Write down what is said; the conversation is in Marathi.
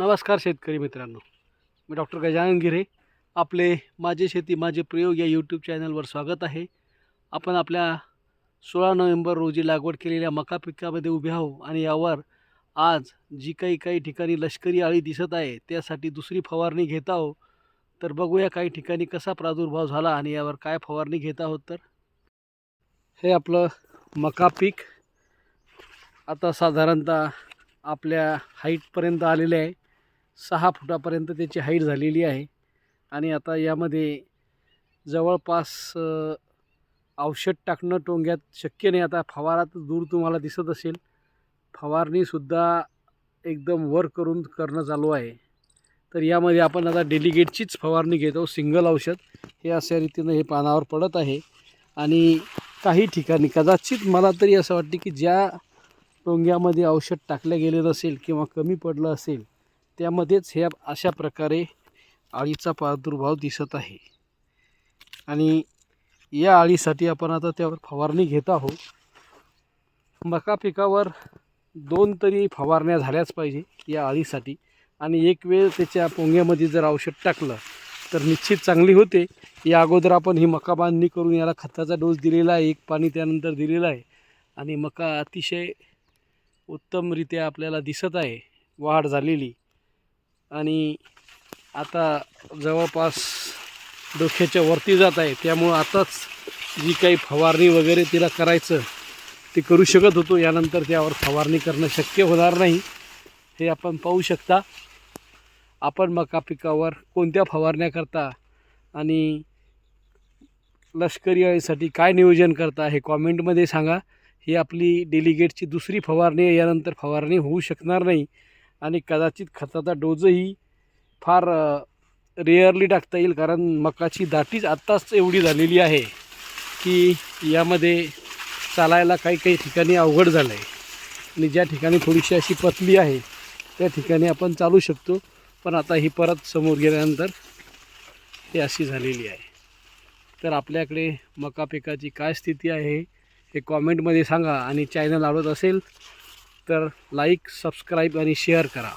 नमस्कार शेतकरी मित्रांनो. मी डॉक्टर गजानन गिरे. आपले माझे शेती माझे प्रयोग या यूट्यूब चॅनलवर स्वागत आहे. आपण आपल्या सोळा नोव्हेंबर रोजी लागवड केलेल्या मका पिकामध्ये उभे आहो आणि यावर आज जी काही काही ठिकाणी लष्करी आळी दिसत आहे त्यासाठी दुसरी फवारणी घेत आहो तर बघूया काही ठिकाणी कसा प्रादुर्भाव झाला आणि यावर काय फवारणी घेत आहोत तर. हे आपलं मका पीक आता साधारणतः आपल्या हाईटपर्यंत आलेले आहे. सहा फुटापर्यंत त्याची हाईट झालेली आहे. आणि आता यामध्ये जवळपास औषध टाकणं टोंग्यात शक्य नाही. आता फवारा तर दूर तुम्हाला दिसत असेल. फवारणीसुद्धा एकदम वर करून करणं चालू आहे. तर यामध्ये आपण आता डेलिगेटचीच फवारणी घेतो. सिंगल औषध. हे अशा रीतीनं हे पानावर पडत आहे. आणि काही ठिकाणी कदाचित मला तरी असं वाटते की ज्या टोंग्यामध्ये औषध टाकलं गेलेलं नसेल किंवा कमी पडलं असेल त्यामध्येच ह्या अशा प्रकारे आळीचा प्रादुर्भाव दिसत आहे. आणि या आळीसाठी आपण आता त्यावर फवारणी घेत आहोत. मका पिकावर दोन तरी फवारण्या झाल्याच पाहिजे या आळीसाठी. आणि एक वेळ त्याच्या पोंग्यामध्ये जर औषध टाकलं तर निश्चित चांगली होते. या अगोदर आपण ही मका बांधणी करून याला खताचा डोस दिलेला आहे एक पाणी त्यानंतर दिलेलं आहे. आणि मका अतिशय उत्तमरित्या आपल्याला दिसत आहे. वाढ झालेली. आणि आता जवळपास डोक्याच्या वरती जात आहे. त्यामुळं आताच जी काही फवारणी वगैरे तिला करायचं ते करू शकत होतो. यानंतर त्यावर फवारणी करणं शक्य होणार नाही. हे आपण पाहू शकता. आपण मका पिकावर कोणत्या फवारण्या करता आणि लष्करी अळीसाठी काय नियोजन करता हे कॉमेंटमध्ये सांगा. ही आपली डेलिगेटची दुसरी फवारणी यानंतर फवारणी होऊ शकणार नाही. आणि कदाचित खताचा डोजही फार रेअरली टाकता येईल कारण मकाची दाटीच आत्ताच एवढी झालेली आहे की यामध्ये चालायला काही काही ठिकाणी अवघड झालं आहे आणि ज्या ठिकाणी थोडीशी अशी पतली आहे त्या ठिकाणी आपण चालू शकतो. पण आता ही परत समोर गेल्यानंतर ही अशी झालेली आहे. तर आपल्याकडे मका पिकाची काय स्थिती आहे हे कॉमेंटमध्ये सांगा आणि चॅनल आवडत असेल तर लाईक सबस्क्राईब आणि शेअर करा.